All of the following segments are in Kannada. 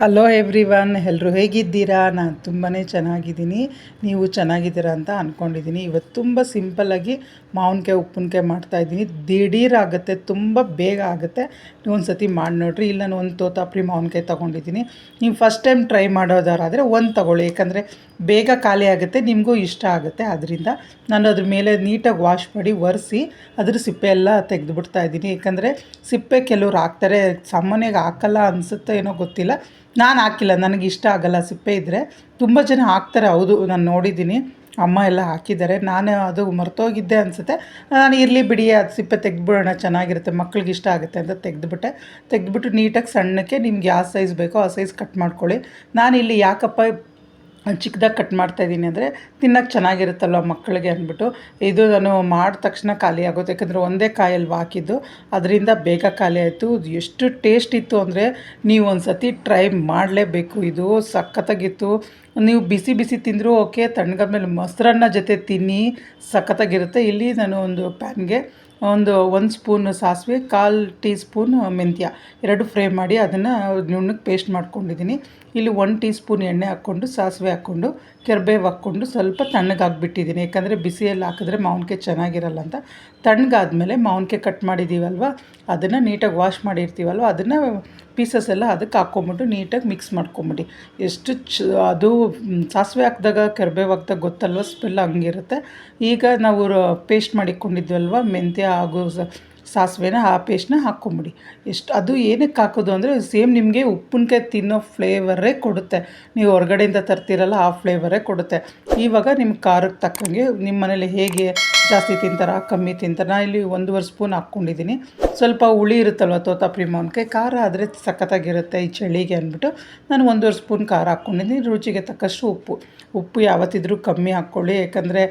ಹಲೋ ಎವ್ರಿ ಒನ್ ಎಲ್ಲರೂ ಹೇಗಿದ್ದೀರಾ? ನಾನು ತುಂಬಾ ಚೆನ್ನಾಗಿದ್ದೀನಿ. ನೀವು ಚೆನ್ನಾಗಿದ್ದೀರಾ ಅಂತ ಅಂದ್ಕೊಂಡಿದ್ದೀನಿ ಇವತ್ತು ತುಂಬ ಸಿಂಪಲ್ಲಾಗಿ ಮಾವಿನಕಾಯಿ, ಉಪ್ಪಿನಕಾಯಿ ಮಾಡ್ತಾಯಿದ್ದೀನಿ ದಿಢೀರ್ ಆಗುತ್ತೆ, ತುಂಬ ಬೇಗ ಆಗುತ್ತೆ. ನೀವು ಒಂದು ಸತಿ ಮಾಡಿ ನೋಡ್ರಿ. ಇಲ್ಲ ನಾನು ಒಂದು ತೋತಾಪ್ರಿ ಮಾವಿನಕಾಯಿ ತೊಗೊಂಡಿದ್ದೀನಿ. ನೀವು ಫಸ್ಟ್ ಟೈಮ್ ಟ್ರೈ ಮಾಡೋದಾರಾದರೆ ಒಂದು ತೊಗೊಳ್ಳಿ. ಯಾಕಂದರೆ ಬೇಗ ಖಾಲಿ ಆಗುತ್ತೆ, ನಿಮಗೂ ಇಷ್ಟ ಆಗುತ್ತೆ. ಅದರಿಂದ ನಾನು ಅದ್ರ ಮೇಲೆ ನೀಟಾಗಿ ವಾಶ್ ಮಾಡಿ, ಒರೆಸಿ, ಅದ್ರ ಸಿಪ್ಪೆ ಎಲ್ಲ ತೆಗೆದುಬಿಡ್ತಾ ಇದ್ದೀನಿ. ಯಾಕಂದರೆ ಸಿಪ್ಪೆ ಕೆಲವ್ರು ಹಾಕ್ತಾರೆ. ಸಾಮಾನ್ಯವಾಗಿ ಹಾಕಲ್ಲ ಅನಿಸುತ್ತೆ ಏನೋ ಗೊತ್ತಿಲ್ಲ. ನಾನು ಹಾಕಿಲ್ಲ, ನನಗೆ ಇಷ್ಟ ಆಗಲ್ಲ, ಸಿಪ್ಪೆ ಇದ್ದರೆ ತುಂಬ ಜನ ಹಾಕ್ತಾರೆ, ಹೌದು, ನಾನು ನೋಡಿದ್ದೀನಿ ಅಮ್ಮ ಎಲ್ಲ ಹಾಕಿದ್ದಾರೆ. ನಾನು ಅದು ಮರ್ತೋಗಿದ್ದೆ ಅನಿಸುತ್ತೆ. ನಾನು ಇರಲಿ ಬಿಡಿ, ಅದು ಸಿಪ್ಪೆ ತೆಗೆದ್ಬಿಡೋಣ, ಚೆನ್ನಾಗಿರುತ್ತೆ, ಮಕ್ಳಿಗೆ ಇಷ್ಟ ಆಗುತ್ತೆ ಅಂತ ತೆಗೆದುಬಿಟ್ಟೆ. ತೆಗೆದ್ಬಿಟ್ಟು ನೀಟಾಗಿ ಸಣ್ಣಕ್ಕೆ ನಿಮ್ಗೆ ಯಾವ ಸೈಜ್ ಬೇಕೋ ಆ ಸೈಜ್ ಕಟ್ ಮಾಡ್ಕೊಳ್ಳಿ. ನಾನು ಇಲ್ಲಿ ಯಾಕಪ್ಪ ಚಿಕ್ಕದಾಗಿ ಕಟ್ ಮಾಡ್ತಾಯಿದ್ದೀನಿ ಅಂದರೆ ತಿನ್ನೋಕೆ ಚೆನ್ನಾಗಿರುತ್ತಲ್ವ ಮಕ್ಕಳಿಗೆ ಅಂದ್ಬಿಟ್ಟು. ಇದು ನಾನು ಮಾಡಿದ ತಕ್ಷಣ ಖಾಲಿ ಆಗುತ್ತೆ. ಯಾಕಂದರೆ ಒಂದೇ ಕಾಯಲ್ಲಿ ಹಾಕಿದ್ದು, ಅದರಿಂದ ಬೇಗ ಖಾಲಿ ಆಯಿತು. ಎಷ್ಟು ಟೇಸ್ಟ್ ಇತ್ತು ಅಂದರೆ ನೀವು ಒಂದು ಸತಿ ಟ್ರೈ ಮಾಡಲೇಬೇಕು. ಇದು ಸಖತ್ತಾಗಿತ್ತು. ನೀವು ಬಿಸಿ ಬಿಸಿ ತಿಂದರೂ ಓಕೆ, ತಣ್ಣಗಾದ್ಮೇಲೆ ಮೊಸರನ್ನ ಜೊತೆ ತಿನ್ನಿ, ಸಖತ್ತಾಗಿರುತ್ತೆ. ಇಲ್ಲಿ ನಾನು ಒಂದು ಪ್ಯಾನ್ಗೆ ಒಂದು ಒಂದು ಸ್ಪೂನ್ ಸಾಸಿವೆ, ಕಾಲು ಟೀ ಸ್ಪೂನ್ ಮೆಂತ್ಯ. ಎರಡು ಫ್ರೈ ಮಾಡಿ ಅದನ್ನು ನುಣ್ಣಗೆ ಪೇಸ್ಟ್ ಮಾಡ್ಕೊಂಡಿದ್ದೀನಿ. ಇಲ್ಲಿ ಒನ್ ಟೀ ಸ್ಪೂನ್ ಎಣ್ಣೆ ಹಾಕ್ಕೊಂಡು, ಸಾಸಿವೆ ಹಾಕ್ಕೊಂಡು, ಕೆರ್ಬೇವು ಹಾಕ್ಕೊಂಡು ಸ್ವಲ್ಪ ತಣ್ಣಗಾಗ್ಬಿಟ್ಟಿದ್ದೀನಿ ಯಾಕಂದರೆ ಬಿಸಿಯಲ್ಲಿ ಹಾಕಿದ್ರೆ ಮಾವಿನಕಾಯಿ ಚೆನ್ನಾಗಿರಲ್ಲ ಅಂತ. ತಣ್ಣಗಾದ್ಮೇಲೆ ಮಾವಿನಕಾಯಿ ಕಟ್ ಮಾಡಿದ್ದೀವಲ್ವ? ಅದನ್ನು ನೀಟಾಗಿ ವಾಶ್ ಮಾಡಿರ್ತೀವಲ್ವ? ಅದನ್ನು ಪೀಸಸ್ ಎಲ್ಲ ಅದಕ್ಕೆ ಹಾಕ್ಕೊಂಬಿಟ್ಟು ನೀಟಾಗಿ ಮಿಕ್ಸ್ ಮಾಡ್ಕೊಂಬಿಡಿ. ಎಷ್ಟು ಚ, ಅದು ಸಾಸಿವೆ ಹಾಕಿದಾಗ, ಕರಿಬೇವು ಹಾಕ್ದಾಗ ಗೊತ್ತಲ್ವ ಸ್ಮೆಲ್ ಹಂಗಿರುತ್ತೆ. ಈಗ ನಾವು ಪೇಸ್ಟ್ ಮಾಡಿಕೊಂಡಿದ್ವಲ್ವ, ಮೆಂತ್ಯ ಹಾಗೂ ಸಾಸಿವೆನ ಆ ಪೇಸ್ಟ್ನ ಹಾಕ್ಕೊಂಬಿಡಿ. ಎಷ್ಟು, ಅದು ಏನಕ್ಕೆ ಹಾಕೋದು ಅಂದರೆ ಸೇಮ್ ನಿಮಗೆ ಉಪ್ಪಿನಕಾಯಿ ತಿನ್ನೋ ಫ್ಲೇವರೇ ಕೊಡುತ್ತೆ. ನೀವು ಹೊರಗಡೆಯಿಂದ ತರ್ತಿರಲ್ಲ ಆ ಫ್ಲೇವರೇ ಕೊಡುತ್ತೆ. ಇವಾಗ ನಿಮ್ಮ ಖಾರಕ್ಕೆ ತಕ್ಕಂಗೆ ನಿಮ್ಮ ಮನೇಲಿ ಹೇಗೆ ಜಾಸ್ತಿ ತಿಂತಾರ, ಕಮ್ಮಿ ತಿಂತಾರ ನಾ ಇಲ್ಲಿ ಒಂದೂವರೆ ಸ್ಪೂನ್ ಹಾಕ್ಕೊಂಡಿದ್ದೀನಿ. ಸ್ವಲ್ಪ ಹುಳಿ ಇರುತ್ತಲ್ವ ತೋತಾಪುರಿ ಮಾವಿನಕಾಯಿ ಖಾರ ಆದರೆ ಸಖತ್ತಾಗಿರುತ್ತೆ ಈ ಚಳಿಗೆ ಅಂದ್ಬಿಟ್ಟು. ನಾನು ಒಂದೂವರೆ ಸ್ಪೂನ್ ಖಾರ ಹಾಕ್ಕೊಂಡಿದ್ದೀನಿ, ರುಚಿಗೆ ತಕ್ಕಷ್ಟು ಉಪ್ಪು. ಉಪ್ಪು ಯಾವತ್ತಿದ್ರೂ ಕಮ್ಮಿ ಹಾಕ್ಕೊಳ್ಳಿ, ಯಾಕಂದರೆ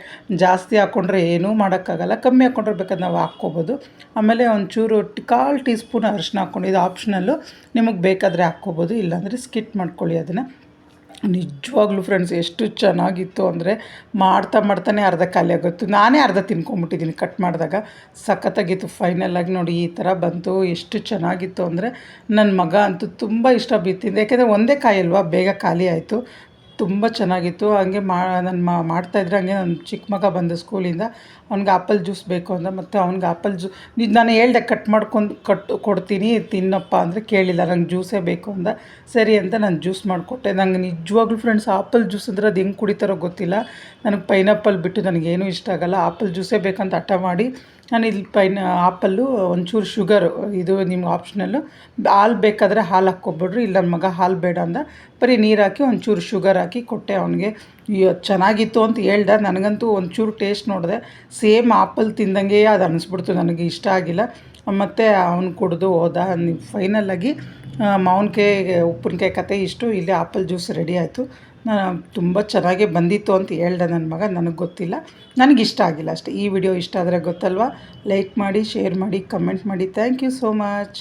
ಜಾಸ್ತಿ ಹಾಕ್ಕೊಂಡ್ರೆ ಏನೂ ಮಾಡೋಕ್ಕಾಗಲ್ಲ. ಕಮ್ಮಿ ಹಾಕ್ಕೊಂಡ್ರೆ ಬೇಕಾದ್ರೆ ನಾವು ಹಾಕ್ಕೋಬೋದು. ಆಮೇಲೆ ಒಂಚೂರು ಕಾಲು ಟೀ ಸ್ಪೂನ್ ಅರಿಶಿನ ಹಾಕ್ಕೊಂಡು ಇದು ಆಪ್ಷನಲ್ಲು. ನಿಮಗೆ ಬೇಕಾದರೆ ಹಾಕ್ಕೋಬೋದು, ಇಲ್ಲಾಂದರೆ ಸ್ಕಿಟ್ ಮಾಡ್ಕೊಳ್ಳಿ ಅದನ್ನು. ನಿಜವಾಗ್ಲೂ ಫ್ರೆಂಡ್ಸ್ ಎಷ್ಟು ಚೆನ್ನಾಗಿತ್ತು ಅಂದರೆ ಮಾಡ್ತಾ ಮಾಡ್ತಾನೆ ಅರ್ಧ ಖಾಲಿ ಆಗುತ್ತೆ ನಾನೇ ಅರ್ಧ ತಿನ್ಕೊಂಬಿಟ್ಟಿದ್ದೀನಿ ಕಟ್ ಮಾಡಿದಾಗ. ಸಖತ್ತಾಗಿತ್ತು. ಫೈನಲಾಗಿ ನೋಡಿ ಈ ಥರ ಬಂತು. ಎಷ್ಟು ಚೆನ್ನಾಗಿತ್ತು ಅಂದರೆ ನನ್ನ ಮಗ ಅಂತೂ ತುಂಬ ಇಷ್ಟ ಬಿತ್ತಿದ್ದೆ ಯಾಕೆಂದರೆ ಒಂದೇ ಕಾಯಿ ಅಲ್ವಾ ಬೇಗ ಖಾಲಿ ಆಯಿತು. ತುಂಬ ಚೆನ್ನಾಗಿತ್ತು. ಹಂಗೆ ಮಾ, ನಾನು ಮಾಡ್ತಾಯಿದ್ರೆ ಹಂಗೆ ನನ್ನ ಚಿಕ್ಕ ಮಗ ಬಂದ ಸ್ಕೂಲಿಂದ ಅವ್ನಿಗೆ ಆಪಲ್ ಜ್ಯೂಸ್ ಬೇಕು ಅಂದ ಮತ್ತು ಅವ್ನಿಗೆ ಆಪಲ್ ಜ್ಯೂ ನಾನು ಹೇಳ್ದೆ ಕಟ್ ಮಾಡ್ಕೊಂಡು ಕಟ್ ಕೊಡ್ತೀನಿ, ತಿನ್ನಪ್ಪ ಅಂದರೆ ಕೇಳಿಲ್ಲ, ನಂಗೆ ಜ್ಯೂಸೇ ಬೇಕು ಅಂದ. ಸರಿ ಅಂತ ನಾನು ಜ್ಯೂಸ್ ಮಾಡಿಕೊಟ್ಟೆ. ನಂಗೆ ನಿಜವಾಗ್ಲೂ ಫ್ರೆಂಡ್ಸ್ ಆಪಲ್ ಜ್ಯೂಸ್ ಅಂದರೆ ಅದು ಹೆಂಗೆ ಕುಡಿತಾರೋ ಗೊತ್ತಿಲ್ಲ. ನನಗೆ ಪೈನಾಪಲ್ ಬಿಟ್ಟು ನನಗೇನು ಇಷ್ಟ ಆಗಲ್ಲ. ಆಪಲ್ ಜ್ಯೂಸೇ ಬೇಕಂತ ಹಠ ಮಾಡಿ ನಾನು ಇಲ್ಲಿ ಪೈನ್ ಆ್ಯಪಲ್ಲು ಒಂಚೂರು ಶುಗರು ಇದು ನಿಮ್ಗೆ ಆಪ್ಷನಲ್ಲು. ಹಾಲು ಬೇಕಾದರೆ ಹಾಲು ಹಾಕ್ಕೊಬಿಡ್ರಿ, ಇಲ್ಲ ನನ್ನ ಮಗ ಹಾಲು ಬೇಡ ಅಂದ. ಬರೀ ನೀರು ಹಾಕಿ ಒಂಚೂರು ಶುಗರ್ ಹಾಕಿ ಕೊಟ್ಟೆ ಅವನಿಗೆ. ಚೆನ್ನಾಗಿತ್ತು ಅಂತ ಹೇಳ್ದ. ನನಗಂತೂ ಒಂಚೂರು ಟೇಸ್ಟ್ ನೋಡಿದೆ. ಸೇಮ್ ಆಪಲ್ ತಿಂದಂಗೆ ಅದು ಅನಿಸ್ಬಿಡ್ತು ನನಗೆ, ಇಷ್ಟ ಆಗಿಲ್ಲ. ಮತ್ತು ಅವನು ಕುಡಿದು ಹೋದ. ಫೈನಲಾಗಿ ಮಾವಿನಕಾಯಿ, ಉಪ್ಪಿನಕಾಯಿ ಕತೆ ಇಷ್ಟು. ಇಲ್ಲಿ ಆಪಲ್ ಜ್ಯೂಸ್ ರೆಡಿ ಆಯಿತು. ನಾನು ತುಂಬ ಚೆನ್ನಾಗೇ ಬಂದಿತ್ತು ಅಂತ ಹೇಳ್ದೆ ನನ್ನ ಮಗ. ನನಗೆ ಗೊತ್ತಿಲ್ಲ. ನನಗೆ ಇಷ್ಟ ಆಗಿಲ್ಲ ಅಷ್ಟೇ. ಈ ವಿಡಿಯೋ ಇಷ್ಟ ಆದರೆ ಗೊತ್ತಲ್ವ? ಲೈಕ್ ಮಾಡಿ ಶೇರ್ ಮಾಡಿ ಕಮೆಂಟ್ ಮಾಡಿ. Thank you so much